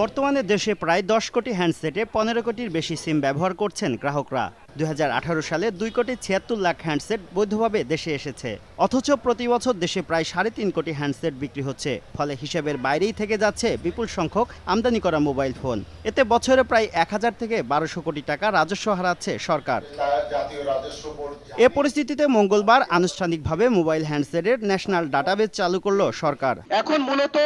বর্তমানে দেশে প্রায় দশ কোটি হ্যান্ডসেটে পনেরো কোটির বেশি সিম ব্যবহার করছেন গ্রাহকরা। দুই হাজার আঠারো সালে দুই কোটি ছিয়াত্তর লাখ হ্যান্ডসেট বৈধভাবে দেশে এসেছে। অথচ প্রতি বছর দেশে প্রায় সাড়ে তিন কোটি হ্যান্ডসেট বিক্রি হচ্ছে। ফলে হিসেবের বাইরেই থেকে যাচ্ছে বিপুল সংখ্যক আমদানি করা মোবাইল ফোন। এতে বছরে প্রায় এক হাজার থেকে বারোশো কোটি টাকা রাজস্ব হারাচ্ছে সরকার। এ পরিস্থিতিতে মঙ্গলবার আনুষ্ঠানিকভাবে মোবাইল হ্যান্ডসেটের ন্যাশনাল ডাটাবেজ চালু করল সরকার। এখন মূলত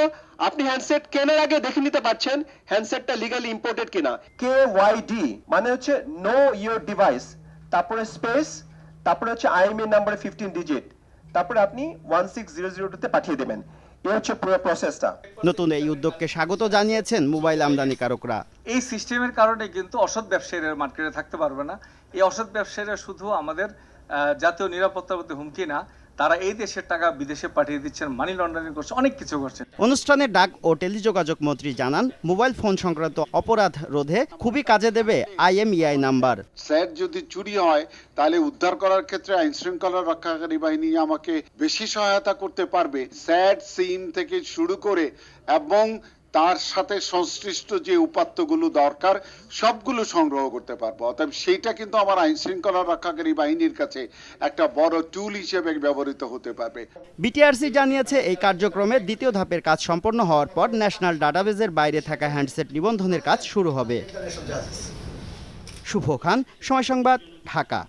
আপনি হ্যান্ডসেট কেনার আগে দেখে নিতে পারছেন হ্যান্ডসেটটা লিগালি ইম্পোর্টেড কিনা। কে ওয়াই ডি মানে হচ্ছে নো ইয়োর ডিভাইস। তারপরে স্পেস তারপরে হচ্ছে আইএমএ নাম্বারে ফিফটিন ডিজিট তারপরে আপনি ওয়ান সিক্স জিরো জিরো টুতে পাঠিয়ে দেবেন। এই হচ্ছে পুরো প্রসেসটা নতুন এই উদ্যোগকে স্বাগত জানিয়েছেন মোবাইল আমদানিকারকরা এই সিস্টেমের কারণে কিন্তু অসৎ ব্যবসায়ীরা মার্কেটে থাকতে পারবে না। এই অসৎ ব্যবসায়ীরা শুধু আমাদের জাতীয় নিরাপত্তার প্রতি হুমকি না তারা এই দেশের টাকা বিদেশে পাঠিয়ে দিচ্ছেন মানি লন্ডারিং করছে অনেক কিছু করছে অনুষ্ঠানে ডাক ও টেলিযোগাযোগ মন্ত্রী জানান মোবাইল ফোন সংক্রান্ত অপরাধ রোধে খুবই কাজে দেবে আইএমইআই নাম্বার। স্যার যদি চুরি হয় তাহলে উদ্ধার করার ক্ষেত্রে আইন শৃঙ্খলা রক্ষাকারী বাহিনী আমাকে বেশি সহায়তা করতে পারবে। স্যাট সিম থেকে শুরু করে এবং তার সাথে সংশ্লিষ্ট যে উপাত্তগুলো দরকার, সবগুলো সংগ্রহ করতে পারব। অতএব সেইটা কিন্তু আমার আইন শৃঙ্খলা রক্ষাকারী বাহিনীর কাছে একটা বড় টুল হিসেবে ব্যবহৃত হতে পারবে। বিটিআরসি জানিয়েছে, এই কার্যক্রমে দ্বিতীয় ধাপের কাজ সম্পন্ন হওয়ার পর ন্যাশনাল ডাটাবেজের বাইরে থাকা হ্যান্ডসেট নিবন্ধনের কাজ শুরু হবে। শুভ খান, সময় সংবাদ, ঢাকা।